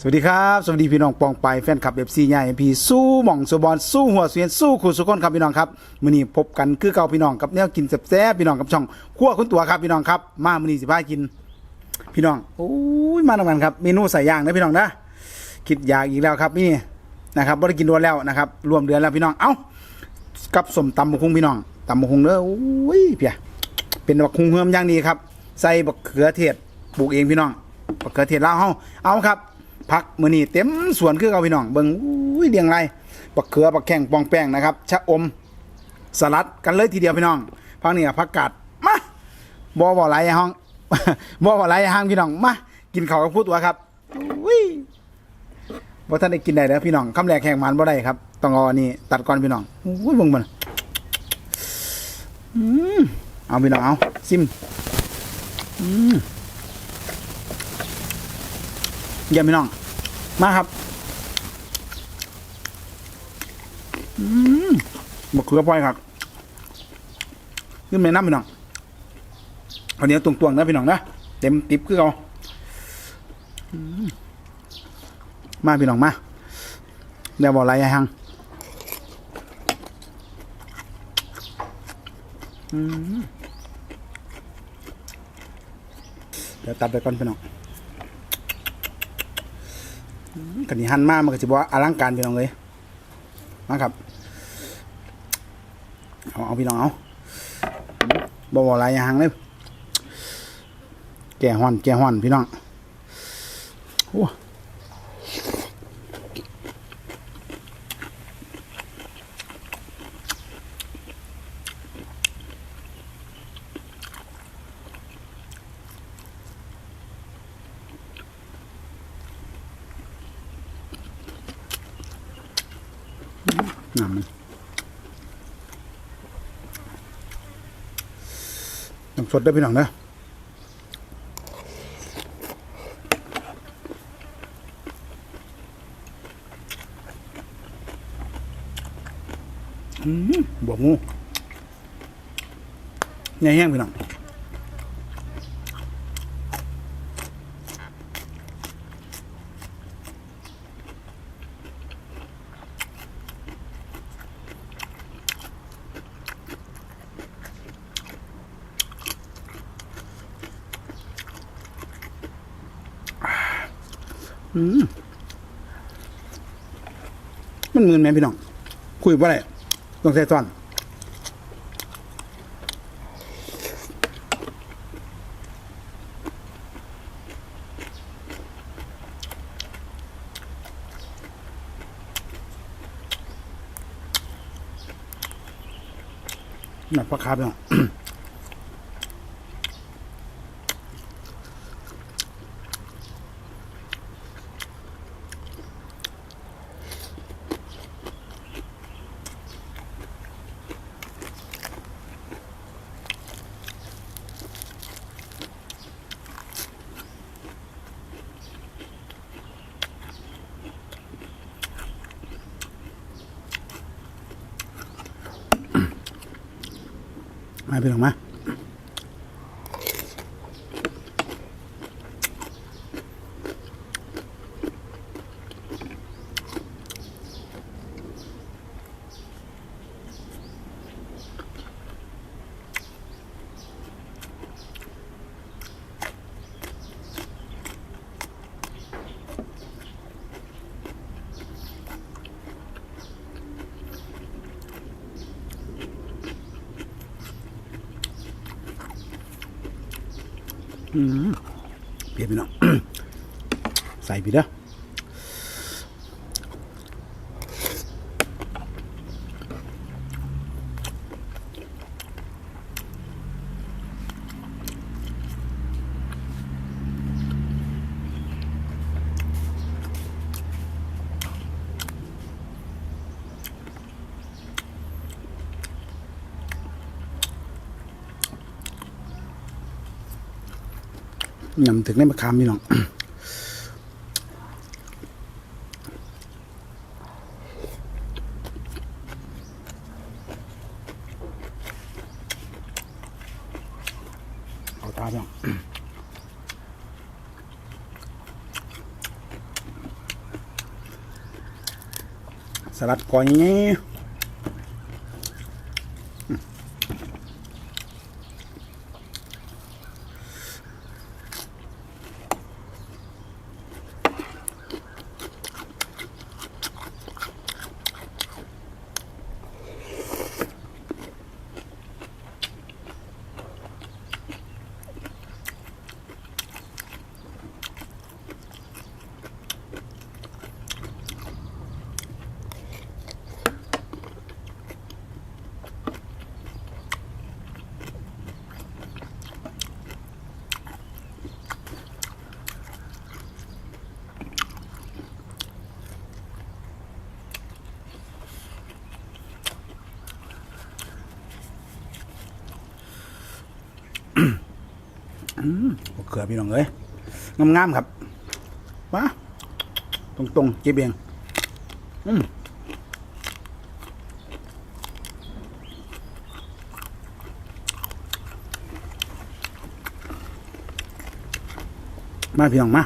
สวัสดีครับ สวัสดีพี่น้องปองไปแฟนคลับเอฟซีใหญ่พี่สู้หม่องสุบอลสู้หัวเสียนสู้ขู่สุกคนครับพี่น้องครับมื้อนี้พบกันคือเก่าพี่น้องกับแนวกินแซ่บๆพี่น้องกับช่องขั้วคุณตัวครับพี่น้องครับมามื้อนี้สิพากิน พี่น้องโอ้ยมาทำกันครับเมนูใส่ย่างนะพี่น้องนะคิดอยากอีกแล้วครับนี่นะครับบ่ได้กินโดนแล้วนะครับรวมเดือนแล้วพี่น้องเอ้ากับสมตำบักคุงพี่น้องตำบักคุงเด้อโอ้ยเพียเป็นบักคุงเฮิมอย่างดีครับ ใส่บักเขือเทศปลูกเองพี่น้องบักเขือเทศลาวเฮาเอาครับ ผักมือนีเต็มสวนคือเก่าพี่น้องเบิ่งอุ้ยเรียงไรบักเขือบักแข้งปองแป้งนะครับชะอมสลัดกันเลยทีเดียวพี่น้องพักนี่ผักกาดมาบ่บ่หลายห้องบ่บ่หลายห้างพี่น้องมากินข้าวกับผู้ตัวครับอุ้ยบ่ทันได้กินได้เด้อพี่น้องคำแรกแข่งมันบ่ได้ครับต้องเอาอันนี้ตัดก่อนพี่น้องอุ้ยเบิ่งมันอืมเอาพี่น้องเอาซิมอืม เยี่ยมพี่น้อง มาครับอืมบกเขือปล่อยครับขึ้นไปน้ำพี่น้องอาเนี้ตวงๆนะพี่น้องนะเต็มติบคือเอามาพี่น้องมาเดี๋ยวบอกอะไรยังอืมเดี๋ยวตัดไปก่อนพี่น้อง กันนี่หันมามันก็จะบอกว่าอลังการพี่น้องเลยมาครับเอาเอาพี่น้องเอาบอกอะไรย่างเลยแก่ห่อนแก่ห่อนพี่น้องโอ้น้ำมัน น้ำสดได้พี่น้องนะอืมบวกงูใหญ่แห้งพี่น้อง มันมืนไหมพี่น้อง คุยว่าอะไรต้องใส่ซ้อนหนักปลาคาร์ฟพี่น้อง มาพี่น้องมา เพียนพี่น้องใส่พี่เด้อ ยำถึงได้มาคามพี่น้องเอาตาพี่น้องสลัดก่อนนี้ เขือพี่น้องเอ้ยงามๆครับมาตรงๆเจ็บเองอืมมาพี่น้องมา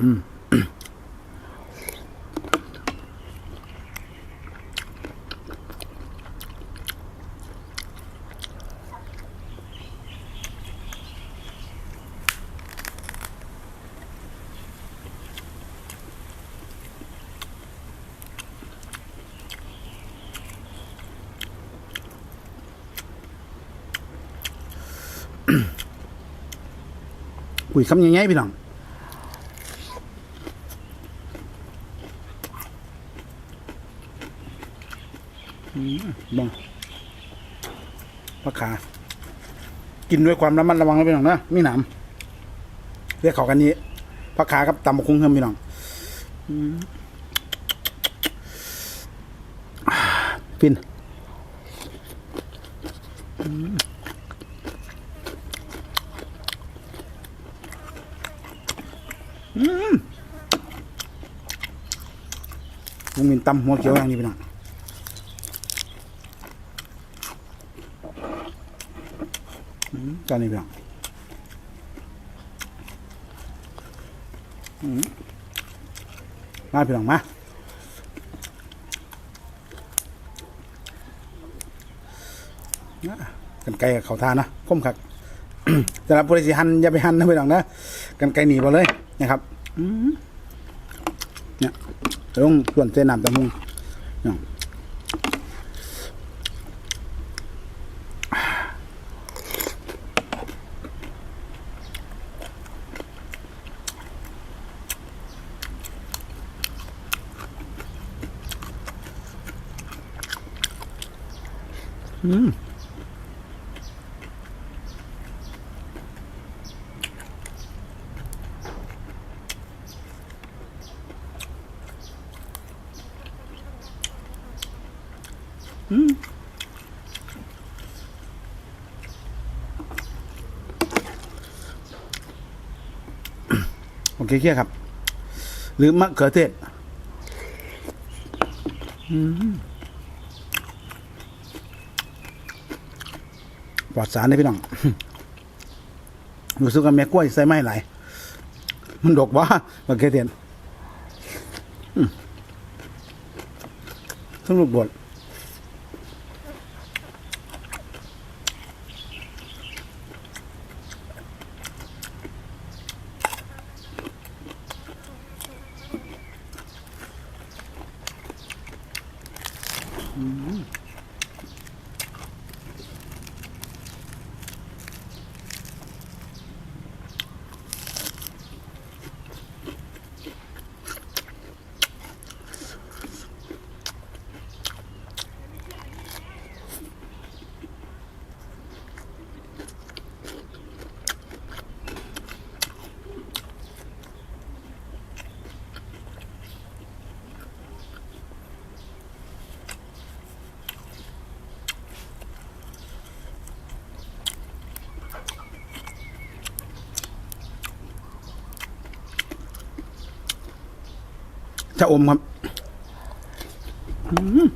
อุ้ ยคำยังไงพี่น้องบังผักขา กินด้วยความระมัดระวังนะพี่น้องนะมีหนามเรียกเขากันนี้ผักขากับตำบักคุ้งเพิ่มพี่น้องอืมอ่าฟิน ลุงมินตำหัวเขียวอย่างนี้พี่น้องอืมจานนี้พี่น้องอืมาพี่น้องมากันไกลเขาทานนะคมคักสำหรับผู้ใดสิหันอย่าไปหันนะพี่น้องนะกันไกลหนีไปเลย นะครับเนี่ยลงส่วนเส้นน้ำตะมุงเนี่ยอืม โอ เคเคี่ยครับ หรือมะเขือเทศปลอดสารได้พี่น้องรู้สึกว่าแม่กล้วยใส่ไม้หลายมันดกว่ามะเขือเทศอืมทั้งลูกบด ชะอมครับอืม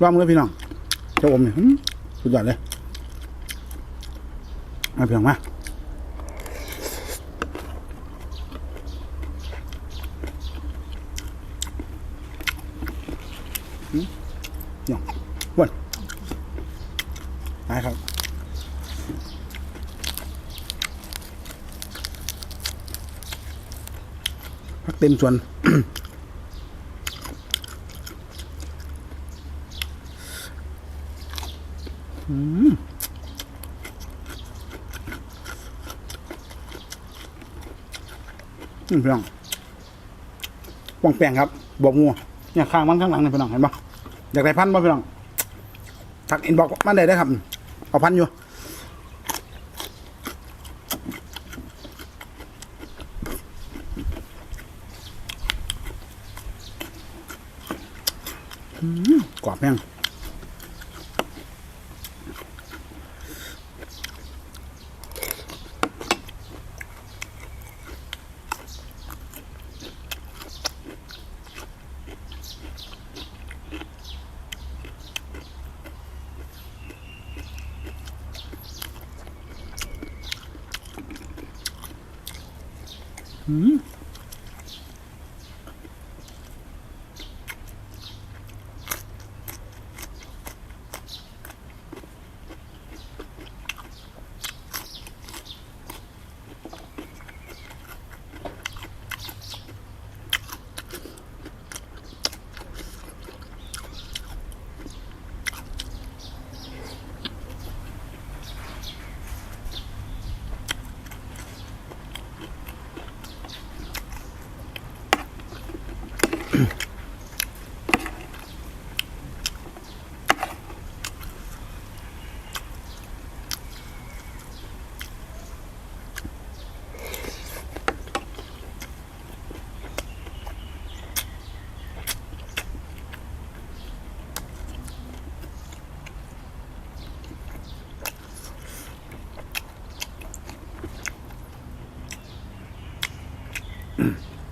ว่ามเลยพี่น้องชะอมเนี่ยสุดยอดเลยมาพี่องมาอืมพี่น้องวันไปครับ พักเต็มส่วน อืมอืมพี่น้องว่องแปลงครับ บอกงัวเนี่ยข้างมันข้างหลังเนี่ยพี่น้องเห็นปะอยากได้พันธุ์ป่ะพี่น้องทักอินบอกมันได้ได้ครับ เอาพันธุ์อยู่ กรอบแ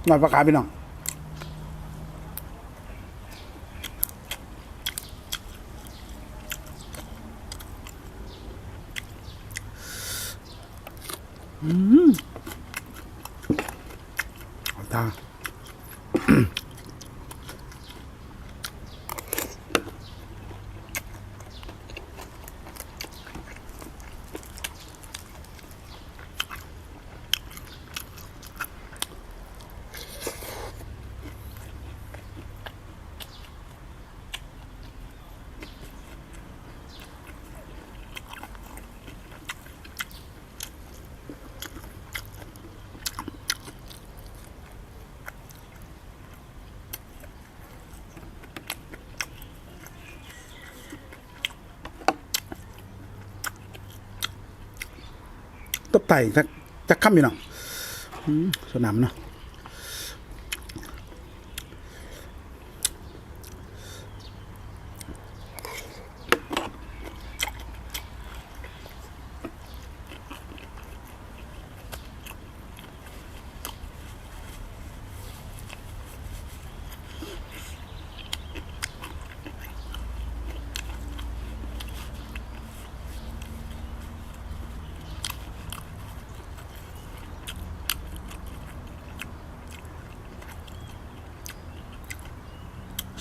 ห้งหน่อยประกาพี่น้องอืมเอาตา ตบไต่จะจะค้ำอยู่เนาะอืมสนามเนาะ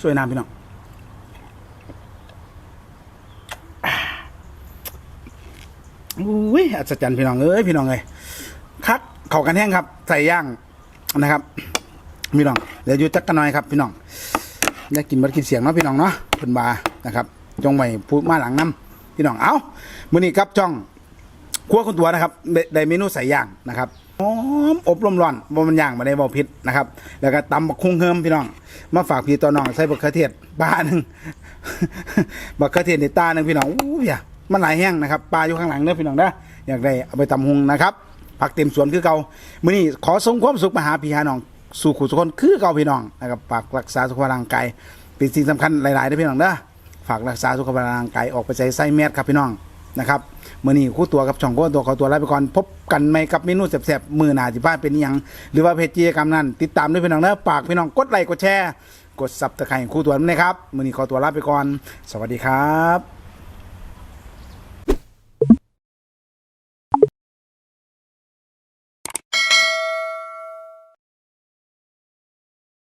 สวยน้ำพี่น้องอุ้ยอัศจรรย์พี่น้องเอ้ยพี่น้องเอ้ยคักเข่ากันแห้งครับ ใส่ย่างนะครับพี่น้องเดี๋ยวอยู่จักกันหน่อยครับ พี่น้องอยากกินบัดกินเสียงเนาะพี่น้องเนาะเพิ่นบานะครับ จงไว้พูดมาหลังน้ำพี่น้องเอ้ามื้อนี้ครับจ้องครัวคุณตัวนะครับได้ได้เมนูใส่ย่างนะครับ หอมอบลมร้อนบ่มันย่างมาได้บ่อพิษนะครับ แล้วก็ตำบักคุ้งเฮิมพี่น้อง มาฝากพี่ตัวน้องใส่บักเขือเทศปลาหนึ่งบักเขือเทศในตาหนึ่งพี่น้องอู้ยมันหลายแห้งนะครับปลาอยู่ข้างหลังเด้อพี่น้องเด้ออยากได้เอาไปตำหุงนะครับผักเต็มสวนคือเก่ามื้อนี้ขอส่งความสุขมาหาพี่หาน้องสู่ขู่สุคนคือเก่าพี่น้องนะครับฝากรักษาสุขภาพร่างกายเป็นสิ่งสำคัญหลายๆเด้อพี่น้องเด้อฝากรักษาสุขภาพร่างกายออกไปใส่ไส้แมสครับพี่น้องนะครับมื้อนี้คู่ตัวกับช่องคู่ตัวขอตัวลาไปก่อนพบ กันใหม่กับเมนูแสบๆมือหนาสิบ้าเป็นอิยัง หรือว่าเพจกิจกรรมนั้น ติดตามด้วยพี่น้องเด้อฝากพี่น้องกดไลค์กดแชร์ กดซับตะไคร้คู่ตัวนั้นะครับมือนี้ขอตัวลาไปก่อน สวัสดีครับ